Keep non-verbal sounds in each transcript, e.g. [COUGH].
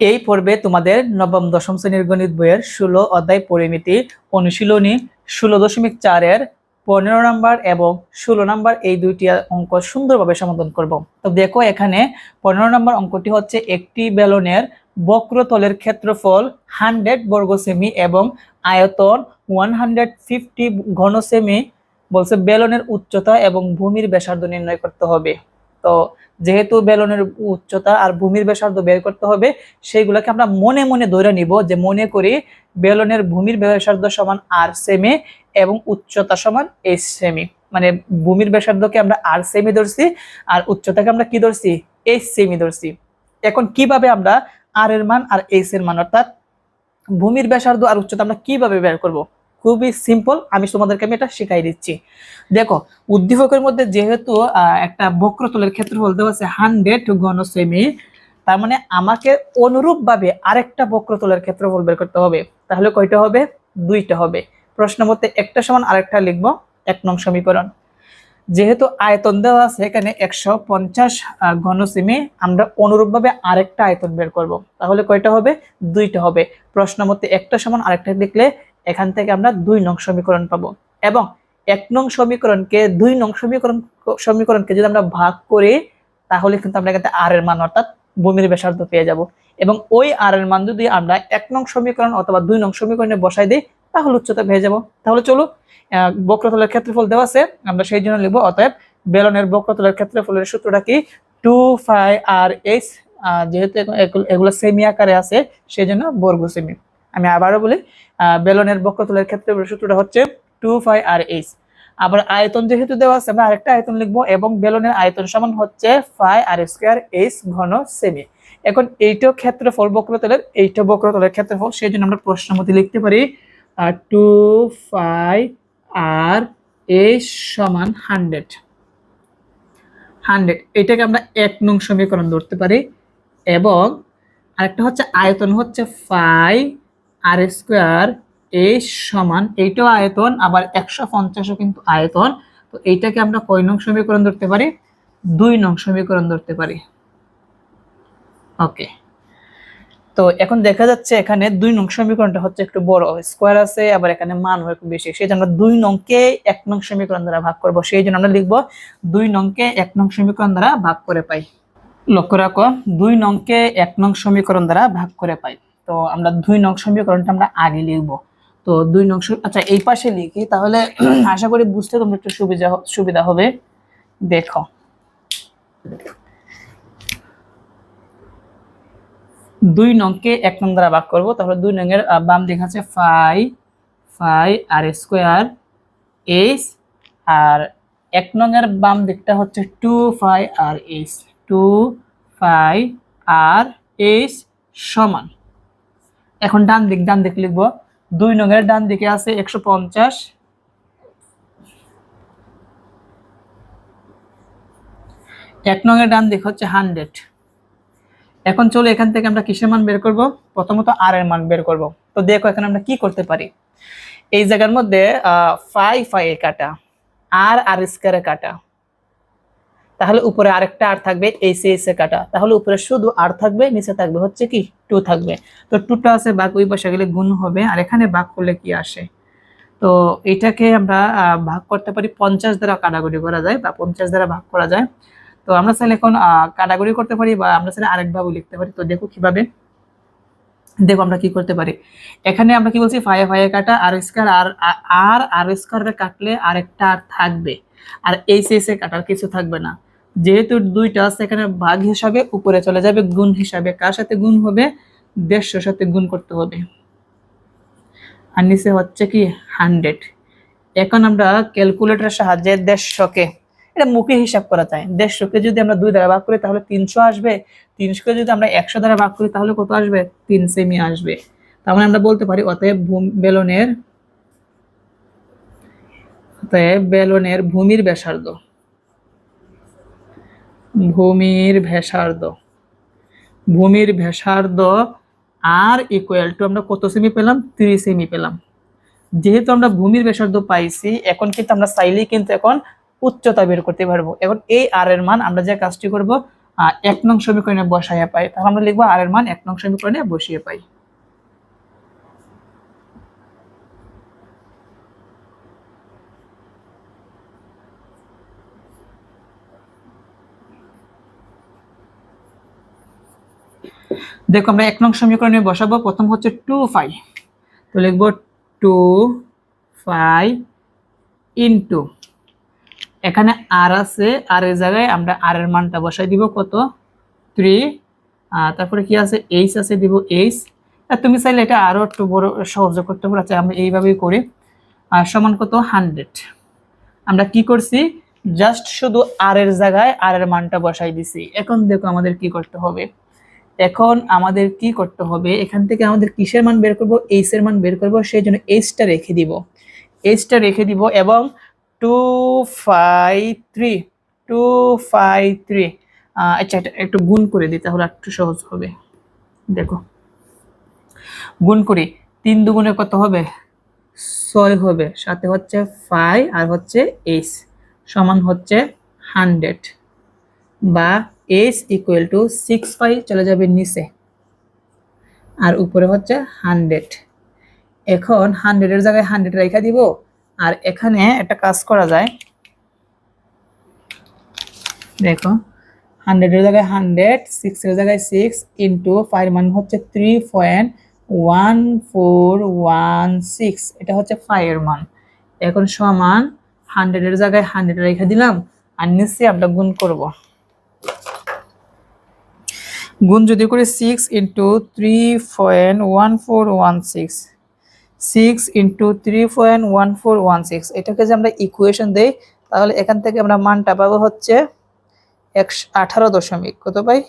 এই পর্বে তোমাদের নবম, দশম শ্রেণির গণিত বইয়ের ষোলো অধ্যায় পরিমিতি অনুশীলনী ষোলো দশমিক চারের পনেরো নাম্বার এবং ষোলো নাম্বার এই দুইটি অঙ্ক সুন্দরভাবে সমাধান করব। তো দেখো, এখানে পনেরো নাম্বার অঙ্কটি হচ্ছে একটি বেলনের বক্রতলের ক্ষেত্রফল হান্ড্রেড বর্গ সেমি এবং আয়তন ওয়ান হান্ড্রেড ফিফটি ঘন সেমি। বলছে বেলনের উচ্চতা এবং ভূমির ব্যাসার্ধ নির্ণয় করতে হবে। তো যেহেতু বেলনের উচ্চতা আর ভূমির ব্যাসার্ধ বের করতে হবে, সেইগুলোকে আমরা মনে মনে ধরে নিব যে মনে করি বেলনের ভূমির ব্যাসার্ধ সমান আর সেমি এবং উচ্চতা সমান এইচ সেমি মানে ভূমির ব্যাসার্ধকে আমরা আর সেমি ধরছি আর উচ্চতাকে আমরা কি ধরছি? এইচ সেমি ধরছি। এখন কীভাবে আমরা আর এর মান আর এইচ এর মান, অর্থাৎ ভূমির ব্যাসার্ধ আর উচ্চতা আমরা কীভাবে বের করব? খুবই সিম্পল আমি তোমাদেরকে আমি এটা শিখাই দিচ্ছি। দেখো, উদ্দীপকের মধ্যে যেহেতু একটা বক্রতলের ক্ষেত্রফল দেওয়া আছে হান্ড্রেড ঘন সেমি তার মানে আমাকে অনুরূপভাবে আরেকটা বক্রতলের ক্ষেত্রফল বের করতে হবে। তাহলে কয়টা হবে? দুইটা হবে। প্রশ্ন মতে একটা সমান আরেকটা লিখব, এক নং সমীকরণ। যেহেতু আয়তন দেওয়া আছে, এখানে একশো পঞ্চাশ ঘন সেমি আমরা অনুরূপভাবে আরেকটা আয়তন বের করব। তাহলে কয়টা হবে? দুইটা হবে। প্রশ্ন মতে একটা সমান আরেকটা লিখলে এখান থেকে আমরা দুই নং সমীকরণ পাবো। এবং এক নং সমীকরণকে দুই নং সমীকরণ, সমীকরণকে যদি আমরা ভাগ করি, তাহলে কিন্তু আমরা এখানে আর এর মান অর্থাৎ ভূমির ব্যাসার্ধ পেয়ে যাব। এবং ওই আর এর মান যদি আমরা এক নং সমীকরণ অথবা দুই নং সমীকরণে বসাই দিই, তাহলে উচ্চতা পেয়ে যাব। তাহলে চলো বক্রতলের ক্ষেত্রফল দেওয়া আছে, আমরা সেই জন্য লিখব, অতএব বেলনের বক্রতলের ক্ষেত্রফলের সূত্রটা কি? টু ফাই আর এইচ যেহেতু এগুলো সেমি আকারে আছে, সেই জন্য বর্গ সেমি আমি আবারও বলি বেলনের বক্রতলের ক্ষেত্রে সূত্রটা হচ্ছে টু ফাই আর এইচ। আবার আয়তন যেহেতু দেওয়া আছে, আমরা আরেকটা আয়তন লিখব এবং বেলনের আয়তন সমান হচ্ছে ফাই আর স্কোয়ার এইচ ঘন সেমি। এখন এইটাও ক্ষেত্রফল বক্রতলের, এইটা বক্রতলের ক্ষেত্রফল, সেই জন্য আমরা প্রশ্ন মতে লিখতে পারি টু ফাই আর এইচ সমান হান্ড্রেড। হান্ড্রেড, এটাকে আমরা এক নং সমীকরণ ধরতে পারি। এবং আরেকটা হচ্ছে আয়তন হচ্ছে ফাই আর স্কোয়ার এই সমান এইটাও আয়তন, আবার একশো পঞ্চাশও কিন্তু আয়তন। তো এইটাকে আমরা কয় নং সমীকরণ ধরতে পারি? দুই নং সমীকরণ ধরতে পারি। ওকে। তো এখন দেখা যাচ্ছে এখানে দুই নং সমীকরণটা হচ্ছে একটু বড়, স্কোয়ার আছে, আবার এখানে মান একটু বেশি। সেই জন্য দুই নংকে এক নং সমীকরণ দ্বারা ভাগ করব। সেই জন্য আমরা লিখব দুই নংকে এক নং সমীকরণ দ্বারা ভাগ করে পাই। লক্ষ্য রাখো, দুই নংকে এক নং সমীকরণ দ্বারা ভাগ করে পাই। তো আমরা দুই নং সমীকরণটা আমরা আগে লিখব। তো দুই নং আচ্ছা এই পাশে লিখি, তাহলে [CLEARS THROAT] আশা করি বুঝতে তোমরা একটু সুবিধা সুবিধা হবে। দেখো। দুই নংকে এক নং দ্বারা ভাগ করব, তাহলে দুই নংয়ের বাম দিক আছে pi pi r square H আর এক নংয়ের বাম দিকটা হচ্ছে two pi r h two pi r h সমান। এখন ডান দিক ডান দিক লিখব। দুই নংয়ের ডান দিকে আছে একশো পঞ্চাশ। এক নংয়ের ডান দিক হচ্ছে হান্ড্রেড। এখন চলো এখান থেকে আমরা কিসের মান বের করব? প্রথমত আর এর মান বের করব। তো দেখো এখানে আমরা কি করতে পারি? এই জায়গার মধ্যে ফাই ফাই কাটা, আর আর স্কোয়ারে কাটা। তাহলে উপরে আরেকটা আর থাকবে এইচ এইচ এ কাটা। তাহলে উপরে শুধু আর থাকবে, নিচে থাকবে হচ্ছে কি টু থাকবে। তো টুটা আছে বাঘ ওই পাশে গেলে গুণ হবে। আর এখানে ভাগ করলে কি আসে? তো এটাকে আমরা ভাগ করতে পারি পঞ্চাশ দ্বারা কাটাকুটি করা যায় বা পঞ্চাশ দ্বারা ভাগ করা যায়। তো আমরা চাইলে এখন কাটাকুটি করতে পারি বা আমরা চাইলে আরেকভাবে লিখতে পারি। তো দেখো কীভাবে। দেখো আমরা কি করতে পারি। এখানে আমরা কি বলছি? ফায়ে ফায়ে কাটা, আর স্কোয়ার, আর আর আর স্কোয়ারে কাটলে আরেকটা আর থাকবে। আর এইচ এইচ এ কাটার কিছু থাকবে না। যেহেতু দুইটা আছে, এখানে ভাগ হিসাবে উপরে চলে যাবে, গুণ হিসাবে। কার সাথে গুণ হবে? দেড়শোর সাথে গুণ করতে হবে। আর নিচে হচ্ছে কি? হান্ড্রেড। এখন আমরা ক্যালকুলেটরের সাহায্যে দেড়শোকে, এটা মুখে হিসাব করা যায়। দেড়শোকে যদি আমরা দুই দ্বারা ভাগ করি, তাহলে তিনশো আসবে। তিনশোকে যদি আমরা একশো দ্বারা ভাগ করি, তাহলে কত আসবে? তিন সেমি আসবে। তার মানে আমরা বলতে পারি, অতএব বেলনের অতএব বেলনের ভূমির ব্যাসার্ধ। ভূমির ব্যাসার্ধ ভূমির ব্যাসার্ধ আর ইকুয়াল টু আমরা কত সেমি পেলাম? তিরিশ সেমি পেলাম। যেহেতু আমরা ভূমির ব্যাসার্ধ পাইছি, এখন কিন্তু আমরা চাইলেই কিন্তু এখন উচ্চতা বের করতে পারব। এখন এই আর এর মান আমরা যে কাজটি করব এক নং সমীকরণে বসাইয়া পাই, তাহলে আমরা লিখব আর এর মান এক নং সমীকরণে বসিয়ে পাই। দেখো আমরা এক নং সমীকরণে বসাবো প্রথম হচ্ছে টু ফাইভ তো লিখব টু ফাইভ ইন্টু এখানে আর আছে আর এর জায়গায় আমরা আর এর মানটা বসাই দিব কত? থ্রি তারপরে কি আছে? এইচ আছে দিব এইচ আর তুমি চাইলে এটা আরও একটু বড় সহজ করতে পারো আচ্ছা, আমরা এইভাবেই করি। আর সমান কত? হান্ড্রেড আমরা কি করছি? জাস্ট শুধু আর এর জায়গায় আর এর মানটা বসাই দিছি। এখন দেখো আমাদের কি করতে হবে। এখন আমাদের কি করতে হবে? এখান থেকে আমাদের কিসের মান বের করব? এইচ এর মান বের করব সেই জন্য এইচটা রেখে দিব। এইচটা রেখে দিব এবং two five three two five three আচ্ছা এটা একটু গুণ করে দিই তাহলে একটু সহজ হবে। দেখো, গুণ করি, তিন দুগুণে কত হবে? ছয় হবে, সাথে হচ্ছে ফাইভ আর হচ্ছে এইচ সমান হচ্ছে হান্ড্রেড বা h equal to six five চলে যাবে নিচে। আর উপরে হচ্ছে হান্ড্রেড এখন হান্ড্রেডের জায়গায় হান্ড্রেড রেখা দিব, আর এখানে একটা কাজ করা যায়। দেখো হান্ড্রেডের জায়গায় হান্ড্রেড সিক্সের জায়গায় সিক্স ইন্টু ফাইভ মান হচ্ছে three point one four one six এটা হচ্ছে ফাইভের মান। এখন সমান হান্ড্রেডের জায়গায় হান্ড্রেড রেখে দিলাম, আর নিচে আমরা গুণ করব। গুণ যদি করি six into three point one four one six six into three point one four one six এটাকে যে আমরা ইকুয়েশন দেই, তাহলে এখান থেকে আমরা মানটা পাবো হচ্ছে একশো আঠারো দশমিক, কত পাই?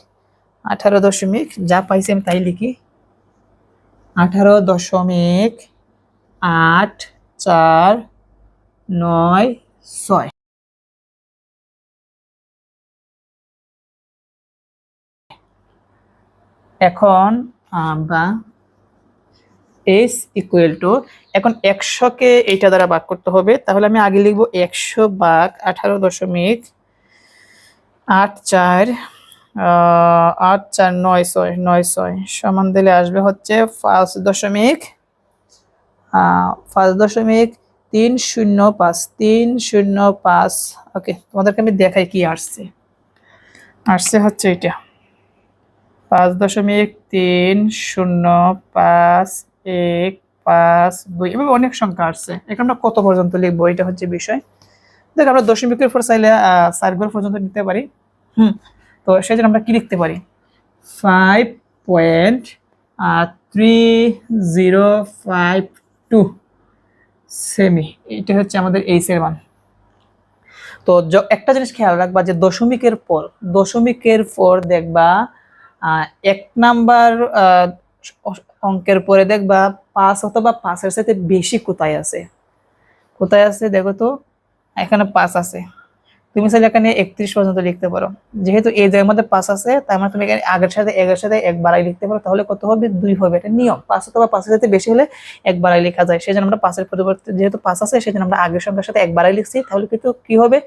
আঠারো দশমিক, যা পাইছি আমি তাই লিখি। আঠারো দশমিক আট চার নয় ছয়। এখন আমরা এস ইকুয়াল টু এখন একশোকে এইটা দ্বারা ভাগ করতে হবে, তাহলে আমি আগে লিখব একশো ভাগ আঠারো দশমিক আট চার আট চার নয় ছয় নয় ছয় সমান দিলে আসবে হচ্ছে পাঁচ দশমিক পাঁচ দশমিক তিন শূন্য পাঁচ, তিন শূন্য পাঁচ। ওকে তোমাদেরকে আমি দেখাই কি আসছে। আসছে হচ্ছে এটা পাঁচ দশমিক তিন শূন্য পাঁচ এক পাঁচ দুই। এভাবে অনেক সংখ্যা আসছে। এখন আমরা কত পর্যন্ত লিখব? এটা হচ্ছে বিষয়। দেখ, আমরা দশমিকের পর চাইলে চারবার পর্যন্ত নিতে পারি। হুম, তো সেই জন্য আমরা কি লিখতে পারি? Five point three zero five two semi এটা হচ্ছে আমাদের এইচ এর মান। তো একটা জিনিস খেয়াল রাখবা যে দশমিকের পর দশমিকের পর দেখবা এক নাম্বার অঙ্কের পরে দেখবা পাঁচ অথবা পাঁচের সাথে বেশি কোথায় আছে? কোথায় আছে দেখো তো? এখানে পাঁচ আছে। তুমি চাইলে এখানে একত্রিশ পর্যন্ত লিখতে পারো। যেহেতু এই জায়গার মধ্যে পাঁচ আছে, তার মানে তুমি এখানে আগের সাথে, একের সাথে এক বাড়াই লিখতে পারো, তাহলে কত হবে? দুই হবে। এটা নিয়ম। পাঁচ অথবা পাঁচের সাথে বেশি হলে এক বাড়াই লেখা যায়। সেই জন্য আমরা পাঁচের পরিবর্তে যেহেতু পাঁচ আছে সেই জন্য আমরা আগের সংখ্যার সাথে এক বাড়াই লিখছি, তাহলে কিন্তু কি হবে?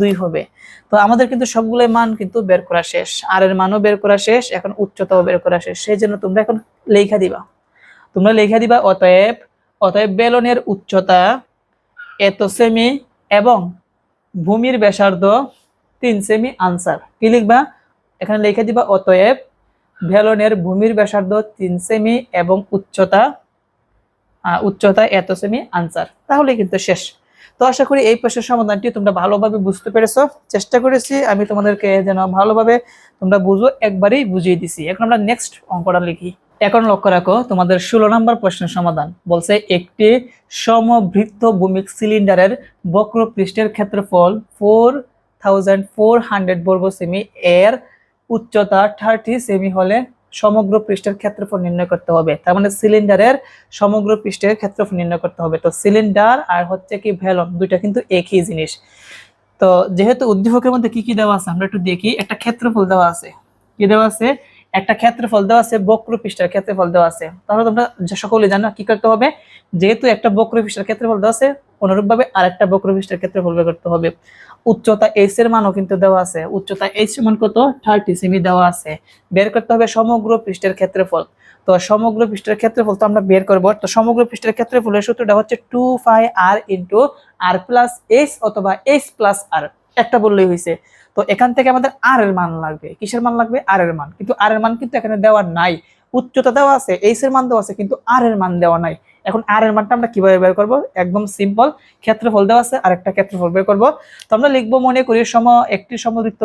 দুই হবে। তো আমাদের কিন্তু সবগুলো মান কিন্তু বের করা শেষ। আর এর মানও বের করা শেষ, এখন উচ্চতাও বের করা শেষ। সেই জন্য তোমরা এখন লেখা দিবা। তোমরা লেখা দিবা, অতএব অতএব বেলনের উচ্চতা এত সেমি এবং ভূমির ব্যাসার্ধ তিন সেমি আনসার কি লিখবা? এখানে লিখে দিবা, অতএব ভেলনের ভূমির ব্যাসার্ধ তিন সেমি এবং উচ্চতা উচ্চতা এত সেমি আনসার তাহলে কিন্তু শেষ। তো আশা করি এই প্রশ্নের সমাধানটি তোমরা ভালোভাবে বুঝতে পেরেছ। চেষ্টা করেছি, আমি তোমাদেরকে যেন ভালোভাবে তোমরা বুঝো, একবারেই বুঝিয়ে দিছি। এখন আমরা নেক্সট অঙ্কটা লিখি। এখন লক্ষ্য রাখো, তোমাদের ষোলো নম্বর প্রশ্নের সমাধান। বলছে, একটি সমবৃত্ত ভূমিক সিলিন্ডারের বক্র পৃষ্ঠের ক্ষেত্রফল ফোর থাউজেন্ড ফোর হান্ড্রেড বর্গ সেমি এর উচ্চতা থার্টি সেমি হলে সমগ্র পৃষ্ঠের ক্ষেত্রফল নির্ণয় করতে হবে। তার মানে সিলিন্ডারের সমগ্র পৃষ্ঠের ক্ষেত্রফল নির্ণয় করতে হবে। তো সিলিন্ডার আর হচ্ছে কি ভ্যালন দুইটা কিন্তু একই জিনিস। তো যেহেতু উদ্দীপকের মধ্যে কি কি দেওয়া আছে, আমরা একটু দেখি। একটা ক্ষেত্রফল দেওয়া আছে। কি দেওয়া আছে? একটা ক্ষেত্রফল দেওয়া আছে, বক্র পৃষ্ঠের ক্ষেত্রফল দেওয়া আছে। তাহলে তোমরা সকলে জানো কি করতে হবে? যেহেতু একটা বক্র পৃষ্ঠের ক্ষেত্রফল দেওয়া আছে, অনুরূপভাবে আরেকটা বক্রপৃষ্ঠের ক্ষেত্রফল বের করতে হবে। উচ্চতা এইচ এর মানও কিন্তু দেওয়া আছে। উচ্চতা এইচ সমান কত? থার্টি সেমি দেওয়া আছে। বের করতে হবে সমগ্র পৃষ্ঠের ক্ষেত্রফল। তো সমগ্র পৃষ্ঠের ক্ষেত্রফল তো আমরা বের করব। তো সমগ্র পৃষ্ঠের ক্ষেত্রফলের সূত্রটা হচ্ছে two pi r into r plus h অথবা এইচ প্লাস আর একটা বললেই হয়েছে তো এখান থেকে আমাদের আর এর মান লাগবে। কিসের মান লাগবে? আর এর মান। কিন্তু আর এর মান কিন্তু এখানে দেওয়া নাই। উচ্চতা দেওয়া আছে এইচ এর মান দেওয়া আছে, কিন্তু আর এর মান দেওয়া নাই। এখন আর এর মানটা আমরা কীভাবে বের করব? একদম সিম্পল ক্ষেত্রফল দেওয়া আছে আর একটা ক্ষেত্রফল বের করব। তো আমরা লিখব মনে করি সম, একটি সমবৃত্ত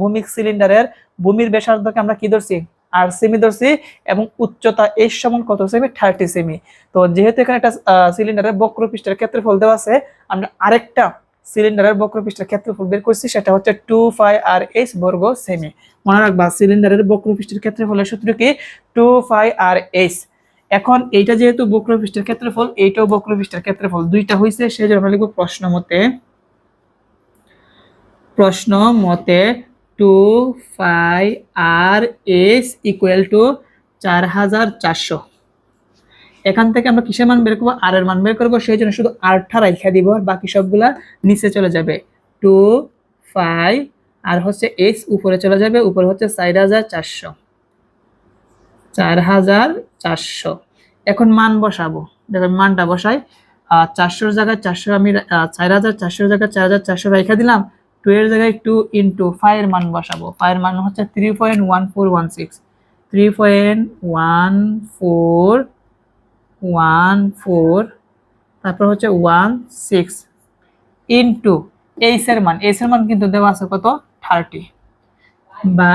ভূমিক সিলিন্ডারের ভূমির ব্যাসার্ধকে আমরা কি ধরছি? আর সেমি ধরছি এবং উচ্চতা এর সমান কত সেমি থার্টি সেমি তো যেহেতু এখানে একটা সিলিন্ডারের বক্রপৃষ্ঠের ক্ষেত্রফল দেওয়া আছে, আমরা আরেকটা সিলিন্ডারের বক্রপৃষ্ঠের ক্ষেত্রফল বের করছি, সেটা হচ্ছে টু ফাই আর এইচ বর্গ সেমি মনে রাখবা, সিলিন্ডারের বক্রপৃষ্ঠের ক্ষেত্রফলের সূত্র কি? টু ফাই আর এইচ এখন এইটা যেহেতু বক্রপৃষ্ঠের ক্ষেত্রফল, এইটাও বক্রপৃষ্ঠের ক্ষেত্রফল। দুইটা হয়েছে সেই জন্য আমরা লিখব প্রশ্ন মতে। প্রশ্ন মতে two pi r s equal to চার হাজার চারশো। এখান থেকে আমরা কিসের মান বের করব? আর এর মান বের করব। সেই জন্য শুধু আরটা রাইখা দিব আর বাকি সবগুলা নিচে চলে যাবে। টু ফাইভ আর হচ্ছে এস উপরে চলে যাবে। উপরে হচ্ছে চার হাজার চারশো। চার হাজার চারশো। এখন মান বসাবো। দেখেন মানটা বসাই। চারশোর জায়গায় চারশো আমি চার হাজার চারশোর জায়গায় চার হাজার চারশো রেখে দিলাম। টু এর জায়গায় টু ইন্টু ফাইভ মান বসাবো। ফাইভ মান হচ্ছে three point one four one six three point one four one four, তারপর হচ্ছে ওয়ান সিক্স ইন্টু এইচ এর মান, এইচ এর মান কিন্তু দেওয়া আছে কত? থার্টি। বা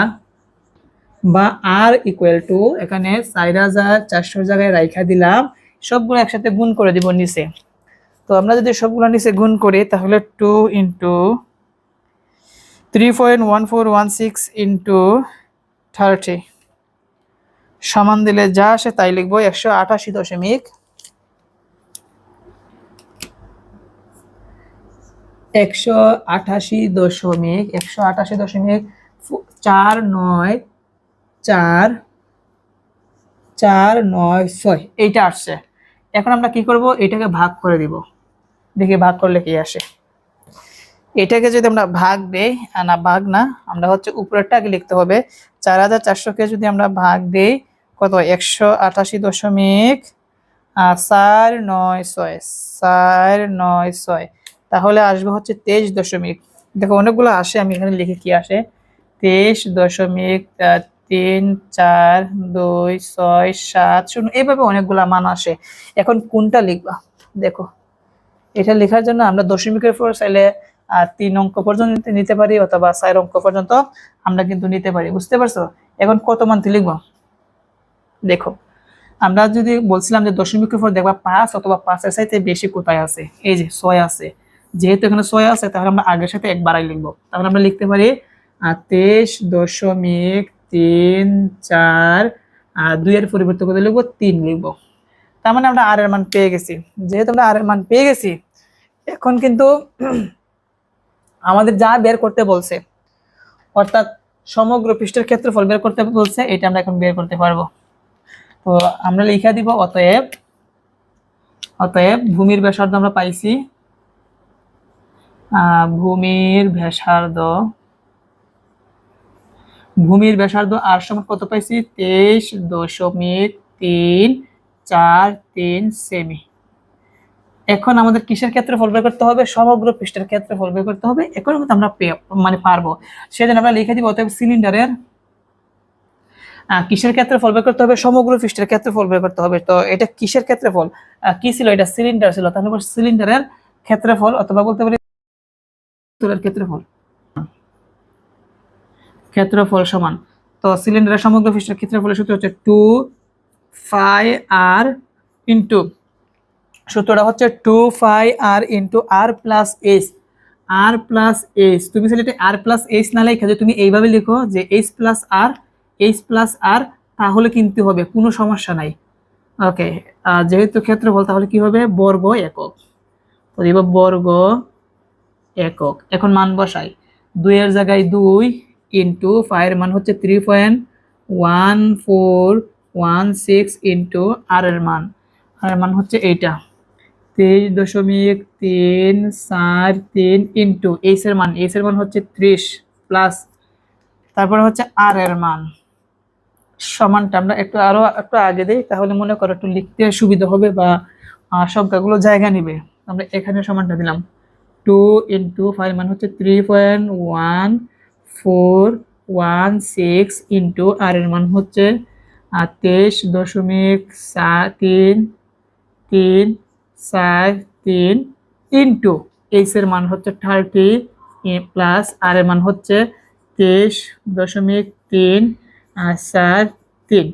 বা আর ইকুয়াল টু এখানে চার হাজার চারশোর জায়গায় রাইখা দিলাম, সবগুলো একসাথে গুণ করে দিব নিচে। তো আমরা যদি সবগুলো নিচে গুণ করি, তাহলে two into three point one four one six into thirty সমান দিলে যা আসে তাই লিখব একশো আটাশি দশমিক একশো আটাশি দশমিক, একশো আটাশি দশমিক চার নয়, চার চার নয় ছয়, এইটা আসছে। এখন আমরা কি করব? এটাকে ভাগ করে দিব। দেখি ভাগ করলে কি আসে। এটাকে যদি আমরা ভাগ দেই না, ভাগ না, আমরা হচ্ছে উপরেরটাকে লিখতে হবে। চার হাজার চারশোকে যদি আমরা ভাগ দেই কত? একশো আটাশি দশমিক চার নয় ছয়, চার নয় ছয়। তাহলে আসবে হচ্ছে তেইশ দশমিক। দেখো, অনেকগুলো আসে, আমি এখানে লিখে কি আসে? তেইশ দশমিক তিন, চার, দুই, ছয়, সাত, শূন্য, এইভাবে অনেকগুলা মান আসে। এখন কোনটা লিখবা? দেখো, এটা লেখার জন্য আমরা দশমিকের পর চাইলে তিন অঙ্ক পর্যন্ত নিতে- নিতে পারি অথবা চার অঙ্ক পর্যন্ত আমরা কিন্তু নিতে পারি। বুঝতে পারছ? এখন কত মান লিখব? দেখো, আমরা যদি বলছিলাম যে দশমিকের পর দেখবা পাঁচ অথবা পাঁচের সাথে বেশি কোথায় আছে? এই যে ছয় আছে। যেহেতু এখানে ছয় আছে, তাহলে আমরা আগের সাথে একবারাই লিখব। তাহলে আমরা লিখতে পারি তেইশ দশমিক তিন চার আর দুইয়ের পরিবর্তে করে লিখব? তিন লিখব। তার মানে আমরা আর এর মান পেয়ে গেছি। যেহেতু আমরা আর এর মান পেয়ে গেছি, এখন কিন্তু [CLEARS THROAT] আমাদের যা বের করতে বলছে, অর্থাৎ সমগ্র পৃষ্ঠের ক্ষেত্রফল বের করতে বলছে, এটা আমরা এখন বের করতে পারব। তো আমরা লিখে দিব অতএব অতএব ভূমির ব্যাসার্ধ আমরা পাইছি ভূমির ব্যাসার্ধ ভূমির ব্যাসার্ধ আর সমান কত পাইছি? তেইশ দশমিক তিন চার তিন সেমি এখন আমাদের কিসের ক্ষেত্রে ফল করতে হবে? সমগ্র পৃষ্ঠের ক্ষেত্রে ফল করতে হবে। এখন কিন্তু আমরা মানে পারব। সেজন্য আমরা লিখে দিব অতএব সিলিন্ডারের কিসের ক্ষেত্রে ফল বের করতে হবে? সমগ্র পৃষ্ঠের ক্ষেত্রে ফল বের করতে হবে। তো এটা কিসের ক্ষেত্রে ফল কি ছিল? এটা সিলিন্ডার ছিল। তাহলে সিলিন্ডারের ক্ষেত্রফল অথবা বলতে পারি তুলার ক্ষেত্রফল ক্ষেত্রফল সমান। তো সিলিন্ডারের সমগ্র পৃষ্ঠের ক্ষেত্রে ক্ষেত্রফলের সূত্র হচ্ছে টু ফাই আর ইন্টু সূত্রটা হচ্ছে two pi r into r plus h r plus h তুমি সেটা আর প্লাস এইচ না লেখা যে তুমি এইভাবে লিখো যে h plus r h plus r তাহলে কিনতে হবে, কোনো সমস্যা নাই। ওকে যেহেতু ক্ষেত্রফল, তাহলে কি হবে? বর্গ একক। তো বর্গ একক। এখন মান বসাই। দুইয়ের জায়গায় দুই ইন্টু ফাইভ মান হচ্ছে three point one four one six into r এর মান। আর মান হচ্ছে এইটা। তেইশ দশমিক তিন চার তিন ইন্টু এইচ এর মান। এইচ এর মান হচ্ছে ত্রিশ প্লাস তারপরে হচ্ছে আর এর মান। সমানটা আমরা একটু আরও একটু আগে দিই, তাহলে মনে করো একটু লিখতে সুবিধা হবে বা সংখ্যাগুলো জায়গা নিবে। আমরা এখানে সমানটা দিলাম। টু ইন্টু ফাইভ মানে হচ্ছে three point one four one six into r এর মান হচ্ছে তেইশ দশমিক সাত তিন তিন, চার তিন ইন্টু এইচ এর মান হচ্ছে থার্টি প্লাস আর এর মান হচ্ছে তেইশ দশমিক তিন আহ, চার তিন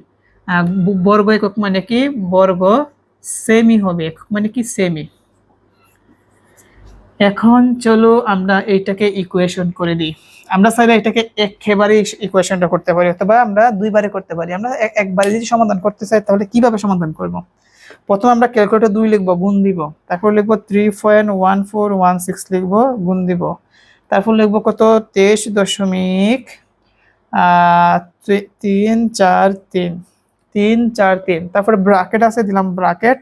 বর্গ একক মানে কি? বর্গ সেমি হবে। একক মানে কি? সেমি এখন চলো আমরা এইটাকে ইকুয়েশন করে দিই। আমরা চাইলে এটাকে একেবারে ইকুয়েশনটা করতে পারি অথবা আমরা দুইবারে করতে পারি। আমরা একবারে যদি সমাধান করতে চাই তাহলে কীভাবে সমাধান করব? প্রথম আমরা ক্যালকুলেটর দুই লিখব গুণ দিব। তারপর লিখব three point one four one six লিখব গুণ দিব। তারপর লিখব কত? তেইশ দশমিক তিন, চার, তিন। তিন, চার, তিন। তারপরে ব্রাকেট আছে, দিলাম ব্রাকেট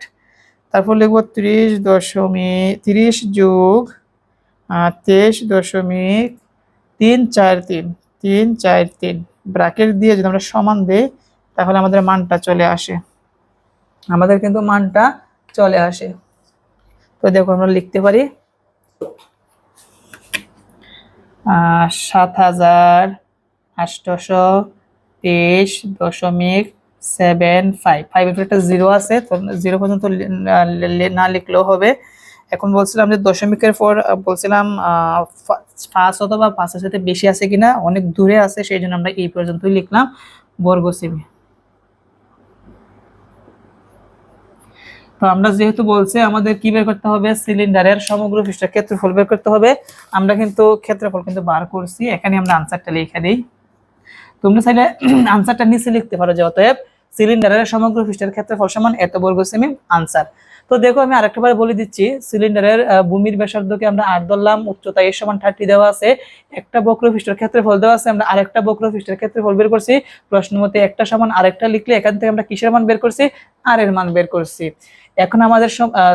তারপর লিখব ত্রিশ দশমিক, তিরিশ যোগ তেইশ দশমিক, তিন, চার, তিন। তিন, চার, তিন। ব্রাকেট দিয়ে যদি আমরা সমান দেই, তাহলে আমাদের মানটা চলে আসে। আমাদের কিন্তু মানটা চলে আসে। তো দেখো আমরা লিখতে পারি সাত হাজার আটশোশো তেইশ দশমিক সেভেন ফাইভ। ফাইভের একটা জিরো আছে, তো জিরো পর্যন্ত না লিখলেও হবে। এখন বলছিলাম যে দশমিকের পর বলছিলাম পাঁচ অথবা পাঁচের সাথে বেশি আছে কিনা, অনেক দূরে আছে, সেই জন্য আমরা এই পর্যন্তই লিখলাম, বর্গ তো আমরা যেহেতু বলছে আমাদের কি বের করতে হবে? সিলিন্ডারের সমগ্র পৃষ্ঠের ক্ষেত্রফল বের করতে হবে। আমরা কিন্তু ক্ষেত্রফল কিন্তু বার করছি, এখানে আমরা আনসারটা লিখে দিই। তোমরা চাইলে [CLEARS THROAT] আনসারটা নিচে লিখতে পারো যে অতএব সিলিন্ডারের সমগ্র পৃষ্ঠের ক্ষেত্রফল সমান এত বর্গ সেমি আনসার তো দেখো আমি আরেকটা বার বলে দিচ্ছি সিলিন্ডারের ভূমির ব্যাসার্ধকে আমরা আট ধরলাম উচ্চতা এর সমান থার্টি দেওয়া আছে, একটা বক্রপৃষ্ঠের ক্ষেত্রফল দেওয়া আছে, আমরা আরেকটা বক্রপৃষ্ঠের ক্ষেত্রফল বের করছি প্রশ্ন মতে একটা সমান আরেকটা লিখলে এখান থেকে আমরা কিসের মান বের করছি? আর এর মান বের করছি। এখন আমাদের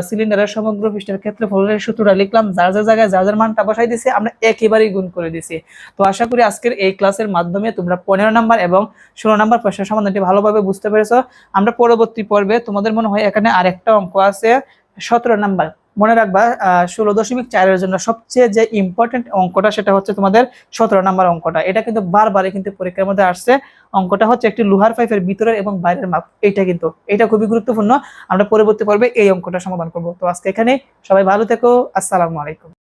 সিলিন্ডারের সমগ্র পৃষ্ঠের ক্ষেত্রে ক্ষেত্রফলের সূত্রটা লিখলাম, যার যার জায়গায় যার যার মানটা বসাই দিছি, আমরা একেবারেই গুণ করে দিছি। তো আশা করি আজকের এই ক্লাসের মাধ্যমে তোমরা পনেরো নাম্বার এবং ষোলো নাম্বার প্রশ্নের সমাধানটি ভালোভাবে বুঝতে পেরেছ। আমরা পরবর্তী পর্বে তোমাদের মনে হয় এখানে আরেকটা অঙ্ক আছে সতেরো নাম্বার। মনে রাখবা ষোলো দশমিক চারের জন্য সবচেয়ে যে ইম্পর্টেন্ট অঙ্কটা সেটা হচ্ছে তোমাদের সতেরো নাম্বার অঙ্কটা। এটা কিন্তু বারবারই কিন্তু পরীক্ষার মধ্যে আসছে। অঙ্কটা হচ্ছে একটি লোহার পাইপের ভিতরের এবং বাইরের মাপ। এইটা কিন্তু এটা খুবই গুরুত্বপূর্ণ। আমরা পরবর্তী পর্বে এই অঙ্কটা সমাধান করব। তো আজকে এখানে সবাই ভালো থেকো। আসসালামু আলাইকুম।